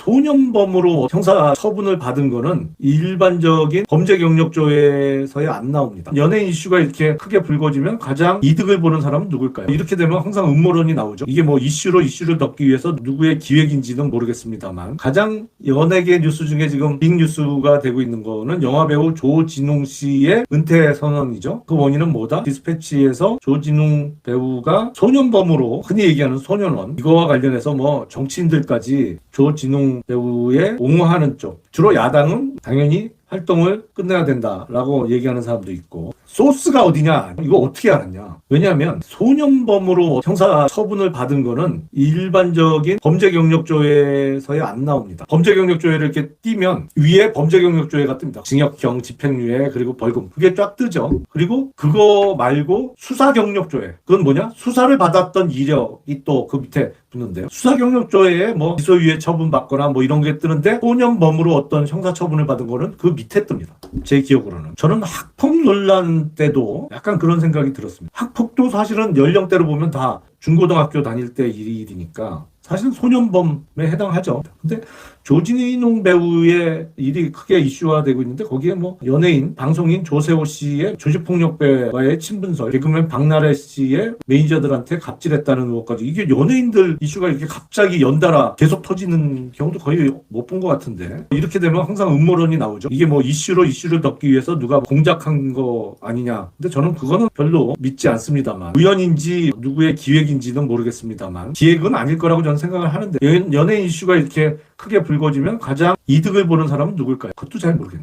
소년범으로 형사 처분을 받은 거는 일반적인 범죄 경력조에서야 안 나옵니다. 연예인 이슈가 이렇게 크게 불거지면 가장 이득을 보는 사람은 누굴까요? 이렇게 되면 항상 음모론이 나오죠. 이게 뭐 이슈로 이슈를 덮기 위해서 누구의 기획인지는 모르겠습니다만 가장 연예계 뉴스 중에 지금 빅 뉴스가 되고 있는 거는 영화배우 조진웅 씨의 은퇴 선언이죠. 그 원인은 뭐다? 디스패치에서 조진웅 배우가 소년범으로 흔히 얘기하는 소년원 이거와 관련해서 뭐 정치인들까지 조진웅 배우의 옹호하는 쪽. 주로 야당은 당연히 활동을 끝내야 된다라고 얘기하는 사람도 있고 소스가 어디냐? 이거 어떻게 알았냐? 왜냐하면 소년범으로 형사 처분을 받은 거는 일반적인 범죄 경력조에서야 안 나옵니다. 범죄 경력조회를 이렇게 띄면 위에 범죄 경력조회가 뜹니다. 징역형 집행유예 그리고 벌금. 그게 쫙 뜨죠. 그리고 그거 말고 수사 경력조회. 그건 뭐냐? 수사를 받았던 이력이 또 그 밑에 붙는데요. 수사 경력조회에 뭐 기소유예 처분 받거나 뭐 이런 게 뜨는데 소년범으로 어떤 형사 처분을 받은 거는 그 밑에 뜹니다. 제 기억으로는. 저는 학 폭 논란 때도 약간 그런 생각이 들었습니다. 학폭도 사실은 연령대로 보면 다 중고등학교 다닐 때 일이니까 사실은 소년범에 해당하죠. 근데 조진웅 배우의 일이 크게 이슈화되고 있는데 거기에 뭐 연예인, 방송인 조세호 씨의 조직폭력배와의 친분설, 개그맨 박나래 씨의 매니저들한테 갑질했다는 의혹까지 이게 연예인들 이슈가 이렇게 갑자기 연달아 계속 터지는 경우도 거의 못 본 것 같은데 이렇게 되면 항상 음모론이 나오죠. 이게 뭐 이슈로 이슈를 덮기 위해서 누가 공작한 거 아니냐. 근데 저는 그거는 별로 믿지 않습니다만 우연인지 누구의 기획 인지는 모르겠습니다만 기획은 아닐 거라고 저는 생각을 하는데 연- 연예인 이슈가 이렇게 크게 불거지면 가장 이득을 보는 사람은 누굴까요? 그것도 잘 모르겠네요.